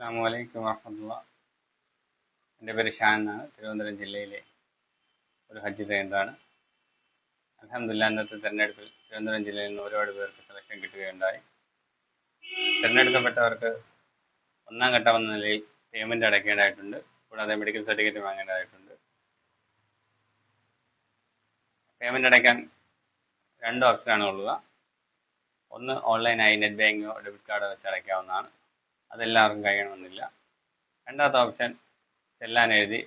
അസ്സാം വലൈക്കും വാഹമത്തുള്ള എന്റെ പേര് ഷാൻ എന്നാണ് തിരുവനന്തപുരം ജില്ലയിലെ ഒരു ഹജ്ജ് കേന്ദ്രമാണ് അലഹമില്ല അന്നത്തെ തിരഞ്ഞെടുപ്പിൽ തിരുവനന്തപുരം ജില്ലയിൽ നിന്ന് ഒരുപാട് പേർക്ക് സെലക്ഷൻ കിട്ടുകയുണ്ടായി. തിരഞ്ഞെടുക്കപ്പെട്ടവർക്ക് ഒന്നാം ഘട്ടം എന്ന നിലയിൽ പേയ്മെന്റ് അടയ്ക്കേണ്ടതായിട്ടുണ്ട്. കൂടാതെ മെഡിക്കൽ സർട്ടിഫിക്കറ്റ് വാങ്ങേണ്ടതായിട്ടുണ്ട്. പേയ്മെന്റ് അടയ്ക്കാൻ രണ്ട് ഓപ്ഷനാണ് ഉള്ളത് ഒന്ന് ഓൺലൈനായി നെറ്റ് ബാങ്കിങ്ങോ ഡെബിറ്റ് കാർഡോ വെച്ച് അടയ്ക്കാവുന്നതാണ്. അതെല്ലാവർക്കും കഴിയണമെന്നില്ല. രണ്ടാമത്തെ ഓപ്ഷൻ ചെല്ലാൻ എഴുതി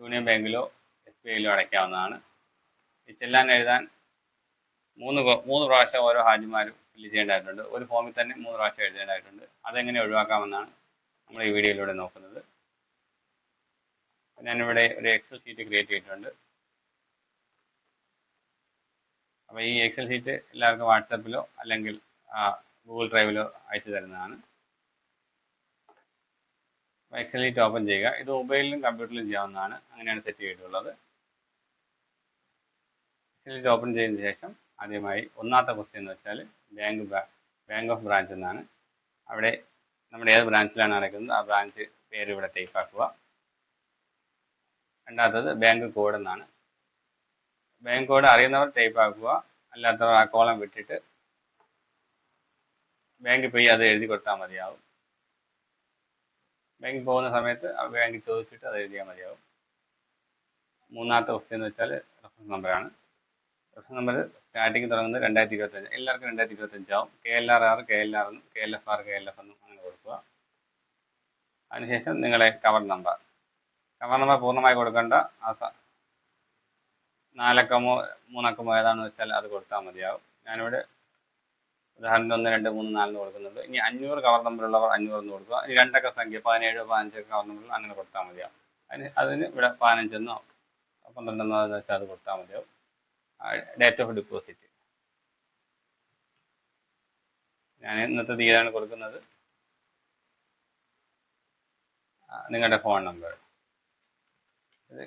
യൂണിയൻ ബാങ്കിലോ എസ് ബി ഐയിലോ അടയ്ക്കാവുന്നതാണ്. ഈ ചെല്ലാൻ എഴുതാൻ മൂന്ന് മൂന്ന് പ്രാവശ്യം ഓരോ ഹാജിമാരും ഫില്ല് ചെയ്യേണ്ടതായിട്ടുണ്ട്. ഒരു ഫോമിൽ തന്നെ മൂന്ന് പ്രാവശ്യം എഴുതേണ്ടതായിട്ടുണ്ട്. അതെങ്ങനെ ഒഴിവാക്കാമെന്നാണ് നമ്മൾ ഈ വീഡിയോയിലൂടെ നോക്കുന്നത്. ഞാനിവിടെ ഒരു എക്സൽ ഷീറ്റ് ക്രിയേറ്റ് ചെയ്തിട്ടുണ്ട്. അപ്പോൾ ഈ എക്സൽ ഷീറ്റ് എല്ലാവർക്കും വാട്സപ്പിലോ അല്ലെങ്കിൽ ഗൂഗിൾ ഡ്രൈവിലോ അയച്ചു തരുന്നതാണ്. എക്സൽ ഷീറ്റ് ഓപ്പൺ ചെയ്യുക. ഇത് മൊബൈലിലും കമ്പ്യൂട്ടറിലും ചെയ്യാവുന്നതാണ്. അങ്ങനെയാണ് സെറ്റ് ചെയ്തിട്ടുള്ളത്. എക്സൽ ഓപ്പൺ ചെയ്തതിന് ശേഷം ആദ്യമായി ഒന്നാമത്തെ ക്വസ്റ്റ്യൻ എന്ന് വെച്ചാൽ ബാങ്ക് ബാങ്ക് ഓഫ് ബ്രാഞ്ച് എന്നാണ്. അവിടെ നമ്മുടെ ഏത് ബ്രാഞ്ചിലാണ് അടയ്ക്കുന്നത് ആ ബ്രാഞ്ച് പേര് ഇവിടെ ടൈപ്പ് ആക്കുക. രണ്ടാമത്തത് ബാങ്ക് കോഡ് എന്നാണ്. ബാങ്ക് കോഡ് അറിയുന്നവർ ടൈപ്പ് ആക്കുക. അല്ലാത്തവർ ആ കോളം വിട്ടിട്ട് ബാങ്കിൽ പോയി അത് എഴുതി കൊടുത്താൽ മതിയാവും. ബാങ്കിൽ പോകുന്ന സമയത്ത് ബാങ്കിൽ ചോദിച്ചിട്ട് അത് എഴുതിയാൽ മതിയാവും. മൂന്നാമത്തെ ക്വസ്റ്റ്യൻ എന്ന് വെച്ചാൽ റഫറൻസ് നമ്പറാണ് റഫറൻസ് നമ്പർ സ്റ്റാർട്ടിങ് തുടങ്ങുന്നത് രണ്ടായിരത്തി ഇരുപത്തഞ്ച്. എല്ലാവർക്കും രണ്ടായിരത്തി ഇരുപത്തഞ്ചാവും K L R R K L R എന്നും K L F R K L F എന്നും അങ്ങനെ കൊടുക്കുക. അതിനുശേഷം നിങ്ങളെ കവർ നമ്പർ കവർ നമ്പർ പൂർണമായി കൊടുക്കേണ്ട. ആ സ- നാലക്കമോ മൂന്നക്കമോ ഏതാണെന്ന് വെച്ചാൽ അത് കൊടുത്താൽ മതിയാവും. ഞാനിവിടെ ഉദാഹരണത്തിന് ഒന്ന് രണ്ട് മൂന്ന് നാലിന് കൊടുക്കുന്നുണ്ട്. ഇനി അഞ്ഞൂറ് കവർ നമ്പറുള്ളവർ അഞ്ഞൂറ് എന്ന് കൊടുക്കുക. ഇനി രണ്ടക്ക സംഖ്യ പതിനേഴ് പതിനഞ്ച് കവർ നമ്പറിൽ അങ്ങനെ കൊടുത്താൽ മതിയാവും. അതിന് അതിന് ഇവിടെ പതിനഞ്ചെന്നോ പന്ത്രണ്ടെന്നോ എന്ന് വെച്ചാൽ അത് കൊടുത്താൽ മതിയാവും. ഡേറ്റ് ഓഫ് ഡിപ്പോസിറ്റ് ഞാൻ ഇന്നത്തെ തീയതിയാണ് കൊടുക്കുന്നത്. നിങ്ങളുടെ ഫോൺ നമ്പർ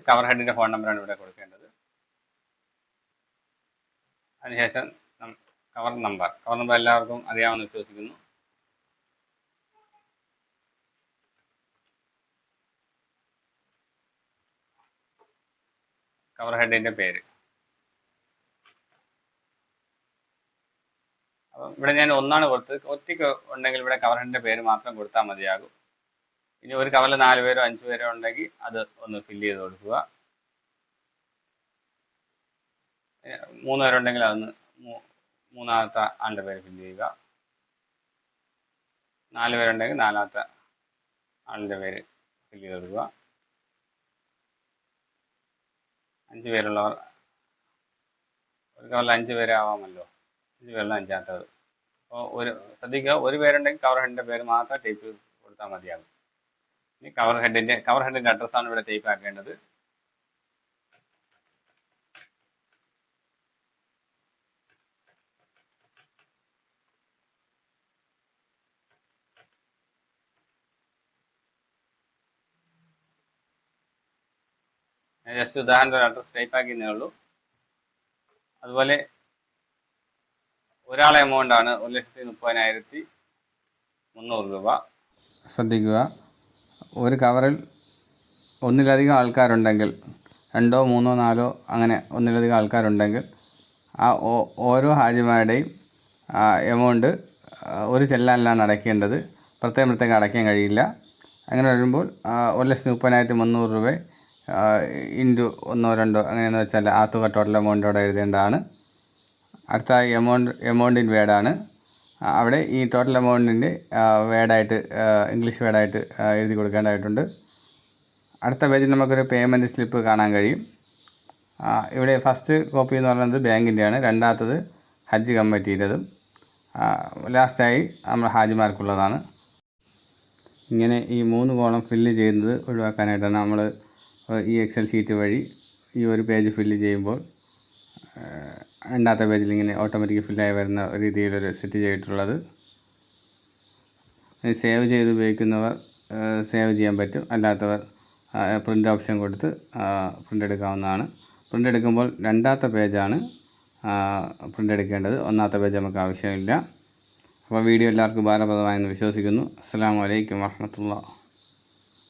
കവർ ഹെഡിന്റെ ഫോൺ നമ്പറാണ് ഇവിടെ കൊടുക്കേണ്ടത്. അതിനുശേഷം കവർ നമ്പർ കവർ നമ്പർ എല്ലാവർക്കും അറിയാമെന്ന് വിശ്വസിക്കുന്നു. കവർ ഹെഡിന്റെ പേര്. അപ്പം ഇവിടെ ഞാൻ ഒന്നാണ് കൊടുത്തത്. ഒറ്റയ്ക്ക് ഉണ്ടെങ്കിൽ ഇവിടെ കവർ ഹെഡിന്റെ പേര് മാത്രം കൊടുത്താൽ മതിയാകും. ഇനി ഒരു കവറിൽ നാല് പേരോ അഞ്ച് പേരോ ഉണ്ടെങ്കിൽ അത് ഒന്ന് ഫില്ല് ചെയ്ത് കൊടുക്കുക. മൂന്ന് പേരുണ്ടെങ്കിൽ അതൊന്ന് മൂന്നാമത്തെ ആളുടെ പേര് ഫില്ല് ചെയ്യുക. നാല് പേരുണ്ടെങ്കിൽ നാലാമത്തെ ആളുടെ പേര് ഫില്ല് ചെയ്ത് കൊടുക്കുക അഞ്ച് പേരുള്ളവർ ഒരു കവറിൽ അഞ്ച് പേരെ ആവാമല്ലോ. അഞ്ച് പേരുള്ള അഞ്ചാമത്തത്. അപ്പോൾ ഒരു ശ്രദ്ധിക്കുക ഒരു പേരുണ്ടെങ്കിൽ കവർ ഹെഡിന്റെ പേര് മാത്രം ടൈപ്പ് കൊടുത്താൽ മതിയാകും. ഇനി കവർ ഹെഡിന്റെ കവർ ഹെഡിന്റെ അഡ്രസ്സാണ് ഇവിടെ ടൈപ്പ് ആക്കേണ്ടത്. ജസ്റ്റ് അഡ്രസ് ടൈപ്പ് ആക്കിയെന്നേ ഉള്ളൂ. അതുപോലെ ഒരാളെ എമൗണ്ട് ആണ് ഒരു ലക്ഷത്തി മുപ്പതിനായിരത്തി മുന്നൂറ് രൂപ. ശ്രദ്ധിക്കുക. ഒരു കവറിൽ ഒന്നിലധികം ആൾക്കാരുണ്ടെങ്കിൽ രണ്ടോ മൂന്നോ നാലോ അങ്ങനെ ഒന്നിലധികം ആൾക്കാരുണ്ടെങ്കിൽ ആ ഓരോ ഹാജിമാരുടെയും എമൗണ്ട് ഒരു ചെല്ലാനിലാണ് അടയ്ക്കേണ്ടത്. പ്രത്യേകം പ്രത്യേകം അടയ്ക്കാൻ കഴിയില്ല. അങ്ങനെ വരുമ്പോൾ ഒരു ലക്ഷത്തി മുപ്പതിനായിരത്തി മുന്നൂറ് രൂപ ഇന്റു ഒന്നോ രണ്ടോ അങ്ങനെയെന്ന് വെച്ചാൽ ആ തുക ടോട്ടൽ എമൗണ്ടോടെ എഴുതേണ്ടതാണ്. അടുത്ത എമൗണ്ട് എമൗണ്ട് ഇൻ വേർഡാണ് അവിടെ ഈ ടോട്ടൽ എമൗണ്ടിന്റെ വേഡായിട്ട് ഇംഗ്ലീഷ് വേഡായിട്ട് എഴുതി കൊടുക്കേണ്ടതായിട്ടുണ്ട്. അടുത്ത പേജിൽ നമുക്കൊരു പേയ്മെന്റ് സ്ലിപ്പ് കാണാൻ കഴിയും. ഇവിടെ ഫസ്റ്റ് കോപ്പി എന്ന് പറയുന്നത് ബാങ്കിന്റെയാണ് രണ്ടാമത്തത് ഹജ്ജ് കമ്മിറ്റിയുടേതും. ലാസ്റ്റായി നമ്മൾ ഹാജിമാർക്കുള്ളതാണ്. ഇങ്ങനെ ഈ മൂന്ന് കോളം ഫില്ല് ചെയ്യുന്നത് ഒഴിവാക്കാനായിട്ടാണ് നമ്മൾ ഈ എക്സൽ ഷീറ്റ് വഴി ഈ ഒരു പേജ് ഫില്ല് ചെയ്യുമ്പോൾ രണ്ടാമത്തെ പേജിൽ ഇങ്ങനെ ഓട്ടോമാറ്റിക് ഫില്ലായി വരുന്ന രീതിയിലൊരു സെറ്റ് ചെയ്തിട്ടുള്ളത്. സേവ് ചെയ്ത് ഉപയോഗിക്കുന്നവർ സേവ് ചെയ്യാൻ പറ്റും. അല്ലാത്തവർ പ്രിന്റ് ഓപ്ഷൻ കൊടുത്ത് പ്രിന്റ് എടുക്കാവുന്നതാണ്. പ്രിന്റ് എടുക്കുമ്പോൾ രണ്ടാമത്തെ പേജാണ് പ്രിന്റ് എടുക്കേണ്ടത്. ഒന്നാമത്തെ പേജ് നമുക്ക് ആവശ്യമില്ല. അപ്പോൾ വീഡിയോ എല്ലാവർക്കും ഉപകാരപ്രദമായെന്ന് വിശ്വസിക്കുന്നു. അസ്സാം വലൈക്കും വാഹമത്തുള്ള